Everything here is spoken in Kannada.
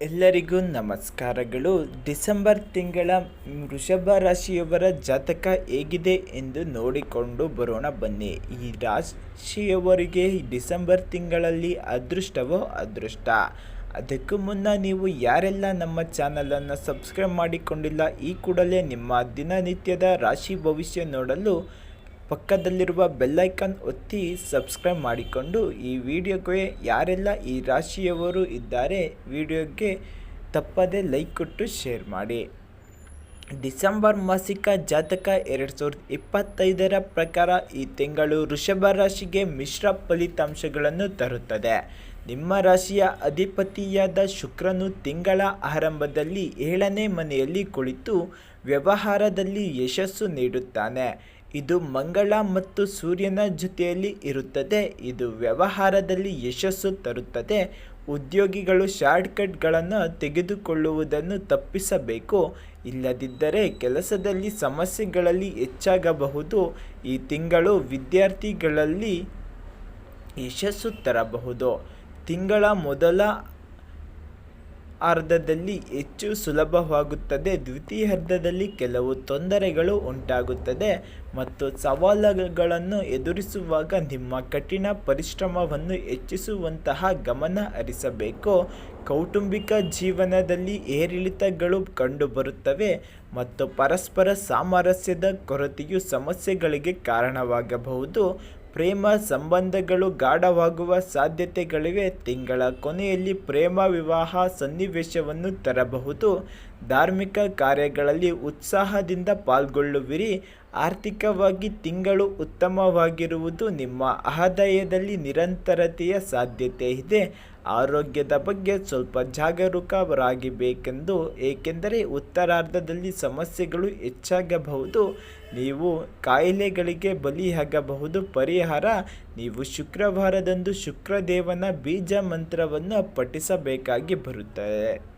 ಎಲ್ಲರಿಗೂ ನಮಸ್ಕಾರಗಳು. ಡಿಸೆಂಬರ್ ತಿಂಗಳ ವೃಷಭ ರಾಶಿಯವರ ಜಾತಕ ಹೇಗಿದೆ ಎಂದು ನೋಡಿಕೊಂಡು ಬರೋಣ ಬನ್ನಿ. ಈ ರಾಶಿಯವರಿಗೆ ಡಿಸೆಂಬರ್ ತಿಂಗಳಲ್ಲಿ ಅದೃಷ್ಟವೋ ಅದೃಷ್ಟ. ಅದಕ್ಕೂ ಮುನ್ನ ನೀವು ಯಾರೆಲ್ಲ ನಮ್ಮ ಚಾನಲನ್ನು ಸಬ್ಸ್ಕ್ರೈಬ್ ಮಾಡಿಕೊಂಡಿಲ್ಲ, ಈ ಕೂಡಲೇ ನಿಮ್ಮ ದಿನನಿತ್ಯದ ರಾಶಿ ಭವಿಷ್ಯ ನೋಡಲು ಪಕ್ಕದಲ್ಲಿರುವ ಬೆಲ್ಲೈಕನ್ ಒತ್ತಿ ಸಬ್ಸ್ಕ್ರೈಬ್ ಮಾಡಿಕೊಂಡು ಈ ವಿಡಿಯೋಗೆ ಯಾರೆಲ್ಲ ಈ ರಾಶಿಯವರು ಇದ್ದಾರೆ ವಿಡಿಯೋಗೆ ತಪ್ಪದೆ ಲೈಕ್ ಕೊಟ್ಟು ಶೇರ್ ಮಾಡಿ. ಡಿಸೆಂಬರ್ ಮಾಸಿಕ ಜಾತಕ ಎರಡು ಸಾವಿರದ ಇಪ್ಪತ್ತೈದರ ಪ್ರಕಾರ ಈ ತಿಂಗಳು ವೃಷಭ ರಾಶಿಗೆ ಮಿಶ್ರ ಫಲಿತಾಂಶಗಳನ್ನು ತರುತ್ತದೆ. ನಿಮ್ಮ ರಾಶಿಯ ಅಧಿಪತಿಯಾದ ಶುಕ್ರನು ತಿಂಗಳ ಆರಂಭದಲ್ಲಿ ಏಳನೇ ಮನೆಯಲ್ಲಿ ಕುಳಿತು ವ್ಯವಹಾರದಲ್ಲಿ ಯಶಸ್ಸು ನೀಡುತ್ತಾನೆ. ಇದು ಮಂಗಳ ಮತ್ತು ಸೂರ್ಯನ ಜೊತೆಯಲ್ಲಿ ಇರುತ್ತದೆ. ಇದು ವ್ಯವಹಾರದಲ್ಲಿ ಯಶಸ್ಸು ತರುತ್ತದೆ. ಉದ್ಯೋಗಿಗಳು ಶಾರ್ಟ್ಕಟ್ಗಳನ್ನು ತೆಗೆದುಕೊಳ್ಳುವುದನ್ನು ತಪ್ಪಿಸಬೇಕು. ಇಲ್ಲದಿದ್ದರೆ ಕೆಲಸದಲ್ಲಿ ಸಮಸ್ಯೆಗಳಲ್ಲಿ ಹೆಚ್ಚಾಗಬಹುದು. ಈ ತಿಂಗಳು ವಿದ್ಯಾರ್ಥಿಗಳಲ್ಲಿ ಯಶಸ್ಸು ತರಬಹುದು. ತಿಂಗಳ ಮೊದಲ ಅರ್ಧದಲ್ಲಿ ಹೆಚ್ಚು ಸುಲಭವಾಗುತ್ತದೆ. ದ್ವಿತೀಯ ಅರ್ಧದಲ್ಲಿ ಕೆಲವು ತೊಂದರೆಗಳು ಉಂಟಾಗುತ್ತದೆ. ಮತ್ತು ಸವಾಲುಗಳನ್ನು ಎದುರಿಸುವಾಗ ನಿಮ್ಮ ಕಠಿಣ ಪರಿಶ್ರಮವನ್ನು ಹೆಚ್ಚಿಸುವಂತಹ ಗಮನ ಹರಿಸಬೇಕು. ಕೌಟುಂಬಿಕ ಜೀವನದಲ್ಲಿ ಏರಿಳಿತಗಳು ಕಂಡುಬರುತ್ತವೆ ಮತ್ತು ಪರಸ್ಪರ ಸಾಮರಸ್ಯದ ಕೊರತೆಯು ಸಮಸ್ಯೆಗಳಿಗೆ ಕಾರಣವಾಗಬಹುದು. ಪ್ರೇಮ ಸಂಬಂಧಗಳು ಗಾಢವಾಗುವ ಸಾಧ್ಯತೆಗಳಿವೆ. ತಿಂಗಳ ಕೊನೆಯಲ್ಲಿ ಪ್ರೇಮ ವಿವಾಹ ಸನ್ನಿವೇಶವನ್ನು ತರಬಹುದು. ಧಾರ್ಮಿಕ ಕಾರ್ಯಗಳಲ್ಲಿ ಉತ್ಸಾಹದಿಂದ ಪಾಲ್ಗೊಳ್ಳುವಿರಿ. ಆರ್ಥಿಕವಾಗಿ ತಿಂಗಳು ಉತ್ತಮವಾಗಿರುವುದು ನಿಮ್ಮ ಆದಾಯದಲ್ಲಿ ನಿರಂತರತೆಯ ಸಾಧ್ಯತೆ ಇದೆ. ಆರೋಗ್ಯದ ಬಗ್ಗೆ ಸ್ವಲ್ಪ ಜಾಗರೂಕರಾಗಿಬೇಕೆಂದು, ಏಕೆಂದರೆ ಉತ್ತರಾರ್ಧದಲ್ಲಿ ಸಮಸ್ಯೆಗಳು ಹೆಚ್ಚಾಗಬಹುದು. ನೀವು ಕಾಯಿಲೆಗಳಿಗೆ ಬಲಿಯಾಗಬಹುದು. ಪರಿಹಾರ, ನೀವು ಶುಕ್ರವಾರದಂದು ಶುಕ್ರದೇವನ ಬೀಜ ಮಂತ್ರವನ್ನು ಪಠಿಸಬೇಕಾಗಿ ಬರುತ್ತದೆ